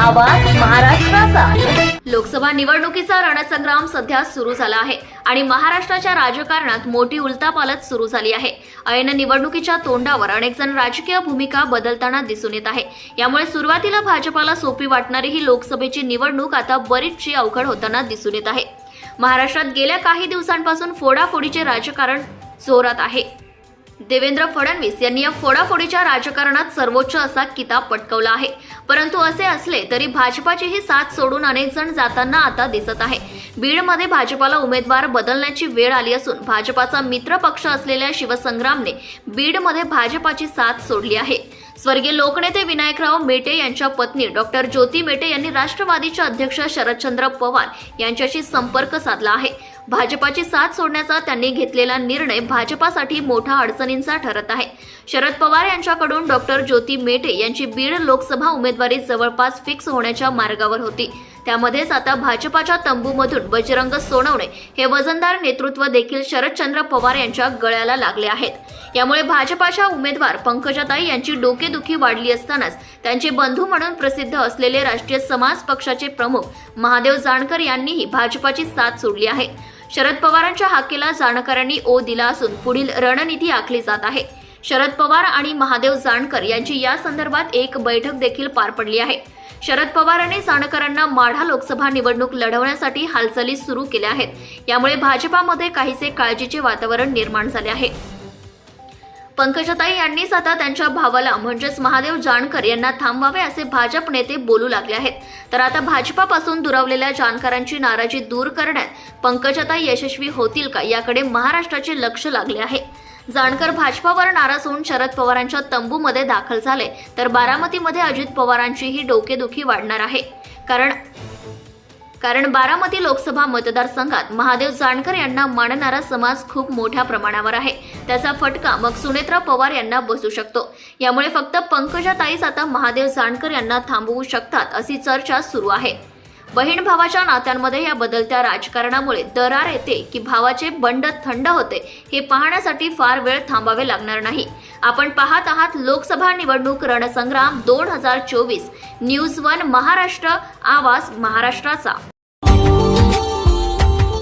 आवाज महाराष्ट्राचा. लोकसभा निवडणुकीचा रणसंग्राम सध्या सुरू झाला आहे आणि महाराष्ट्राच्या राजकारणात मोठी उलतापालत सुरू झाली आहे. ऐन निवडणुकीच्या तोंडावर अनेक जण राजकीय भूमिका बदलताना दिसून येत आहे. यामुळे सुरुवातीला भाजपाला सोपी वाटणारी ही लोकसभेची निवडणूक आता बरीचशी अवघड होताना दिसून येत आहे. महाराष्ट्रात गेल्या काही दिवसांपासून फोडाफोडीचे राजकारण जोरात आहे. देवेंद्र फडणवीस यांनी या फोडाफोडीच्या राजकारणात सर्वोच्च असा किताब पटकवला आहे. परंतु असे असले तरी भाजपाची ही साथ सोडून अनेक जण जाताना आता दिसत आहे. बीडमध्ये भाजपाला उमेदवार बदलण्याची वेळ आली असून भाजपाचा मित्र पक्ष असलेल्या शिवसंग्रामने बीडमध्ये भाजपाची साथ सोडली आहे. स्वर्गीय लोकनेते विनायकराव मेटे यांच्या पत्नी डॉक्टर ज्योती मेटे यांनी राष्ट्रवादीचे अध्यक्ष शरदचंद्र पवार यांच्याशी संपर्क साधला आहे. भाजपाची साथ सोडण्याचा त्यांनी घेतलेला निर्णय भाजपासाठी मोठा अडचणींचा ठरत आहे. शरद पवार यांच्याकडून डॉक्टर ज्योती मेटे यांची बीड लोकसभा उमेदवारी जवळपास फिक्स होण्याच्या मार्गावर होती. त्यामध्येच आता भाजपाच्या तंबूमधून बजरंग सोनवणे हे वजनदार नेतृत्व देखील शरदचंद्र पवार यांच्या गळ्याला लागले आहेत. यामुळे भाजपाच्या उमेदवार पंकजाताई यांची डोकेदुखी वाढली असतानाच त्यांचे बंधू म्हणून प्रसिद्ध असलेले राष्ट्रीय समाज पक्षाचे प्रमुख महादेव जानकर यांनीही भाजपाची साथ सोडली आहे. शरद पवारांच्या हाकेला जाणकारांनी ओ दिला असून पुढील रणनीती आखली जात आहे. शरद पवार आणि महादेव जाणकर यांची या संदर्भात एक बैठक देखील पार पडली आहे. शरद पवारांनी जाणकरांना माढा लोकसभा निवडणूक लढवण्यासाठी हालचाली सुरू केल्या आहेत. यामुळे भाजपामध्ये काहीसे काळजीचे वातावरण निर्माण झाले आहे. पंकजाताई यांनीच आता त्यांच्या भावाला म्हणजेच महादेव जानकर यांना थांबवावे असे भाजप नेते बोलू लागले आहेत. तर आता भाजपापासून दुरावलेल्या जानकरांची नाराजी दूर करण्यात पंकजाताई यशस्वी होतील का याकडे महाराष्ट्राचे लक्ष लागले आहे. जानकर भाजपावर नाराज होऊन शरद पवारांच्या तंबूमध्ये दाखल झाले तर बारामतीमध्ये अजित पवारांचीही डोकेदुखी वाढणार आहे. कारण कारण बारामती लोकसभा मतदारसंघात महादेव जानकर यांना मानणारा समाज खूप मोठ्या प्रमाणावर आहे. त्याचा फटका मग सुनेत्रा पवार यांना बसू शकतो. यामुळे फक्त पंकजाताईच आता महादेव जानकर यांना थांबवू शकतात अशी चर्चा सुरू आहे. बहीण भावाच्या नात्यांमध्ये या बदलत्या राजकारणामुळे दरार येते की भावाचे बंड थंड होते हे पाहण्यासाठी फार वेळ थांबावे लागणार नाही. आपण पाहत आहात लोकसभा निवडणूक रणसंग्राम दोन हजार चोवीस. न्यूज वन महाराष्ट्र आवाज महाराष्ट्राचा.